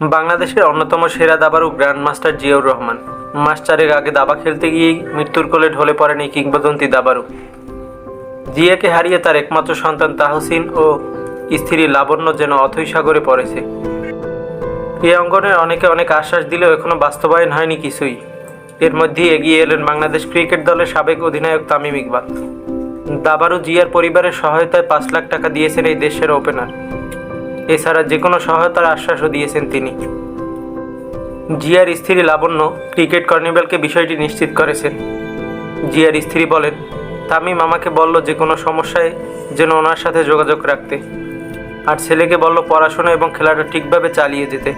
বাংলাদেশের অন্যতম সেরা দাবারু গ্র্যান্ডমাস্টার জিয়াউর রহমান। মাস আগে দাবা খেলতে গিয়েই মৃত্যুর কোলে ঢলে পড়েন এই কিংবদন্তি দাবারু। জিয়াকে হারিয়ে তার একমাত্র সন্তান তাহসিন ও স্ত্রী লাবণ্য যেন অথৈ সাগরে পড়েছে। এই অঙ্গনে অনেকে অনেক আশ্বাস দিলেও এখনও বাস্তবায়ন হয়নি কিছুই। এর মধ্যেই এগিয়ে এলেন বাংলাদেশ ক্রিকেট দলের সাবেক অধিনায়ক তামিম ইকবাল। দাবারু জিয়ার পরিবারের সহায়তায় পাঁচ লাখ টাকা দিয়েছেন এই দেশের ওপেনার। এছাড়া যে কোনো সহায়তার আশ্বাসও দিয়েছেন তিনি। জিয়ার স্ত্রী লাবণ্য ক্রিকেট কর্নিভালকে বিষয়টি নিশ্চিত করেছেন। জিয়ার স্ত্রী বলেন, তামিম আমাকে বলল যে কোনো সমস্যায় যেন ওনার সাথে যোগাযোগ রাখতে। আর ছেলেকে বলল পড়াশোনা এবং খেলাটা ঠিকভাবে চালিয়ে যেতে।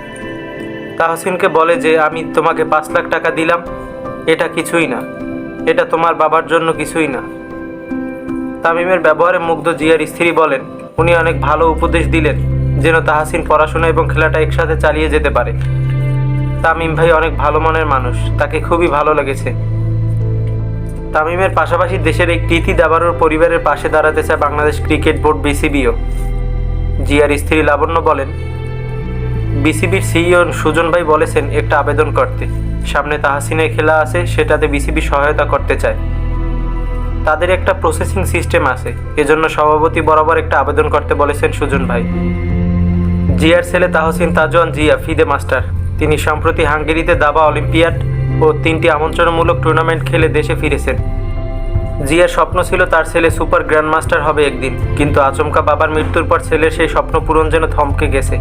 তাহসিনকে বলে যে, আমি তোমাকে পাঁচ লাখ টাকা দিলাম, এটা কিছুই না। এটা তোমার বাবার জন্য কিছুই না। তামিমের ব্যবহারে মুগ্ধ জিয়ার স্ত্রী বলেন, উনি অনেক ভালো উপদেশ দিলেন। যেন তাহাসিন পড়াশোনা এবং খেলাটা একসাথে চালিয়ে যেতে পারে। তামিম ভাই অনেক ভালো মনের মানুষ, তাকে খুবই ভালো লেগেছে। তামিমের পাশাপাশি দেশের এই কৃতি দাবারুর পরিবারের পাশে দাঁড়াতে চায় বাংলাদেশ ক্রিকেট বোর্ড বিসিবিও। জিয়ার স্ত্রী লাবণ্য বলেন, বিসিবির সিইও সুজন ভাই বলেছেন, একটা আবেদন করতে। সামনে তাহাসিনের খেলা আছে, সেটাতে বিসিবি সহায়তা করতে চায়। তাদের একটা প্রসেসিং সিস্টেম আছে, এজন্য সভাপতি বরাবর একটা আবেদন করতে বলেছেন সুজন ভাই। জিয়ার ছেলে তাহসিন তাজওয়ান জিয়া, ফিদে মাস্টার। তিনি সম্প্রতি হাঙ্গেরিতে দাবা অলিম্পিয়াড ও তিনটি আমন্ত্রণমূলক টুর্নামেন্ট খেলে দেশে ফিরেছেন। জিয়ার স্বপ্ন ছিল তার ছেলে সুপার গ্র্যান্ডমাস্টার হবে একদিন, কিন্তু আচমকা বাবার মৃত্যুর পর ছেলের সেই স্বপ্ন পূরণ যেন থমকে গেছে।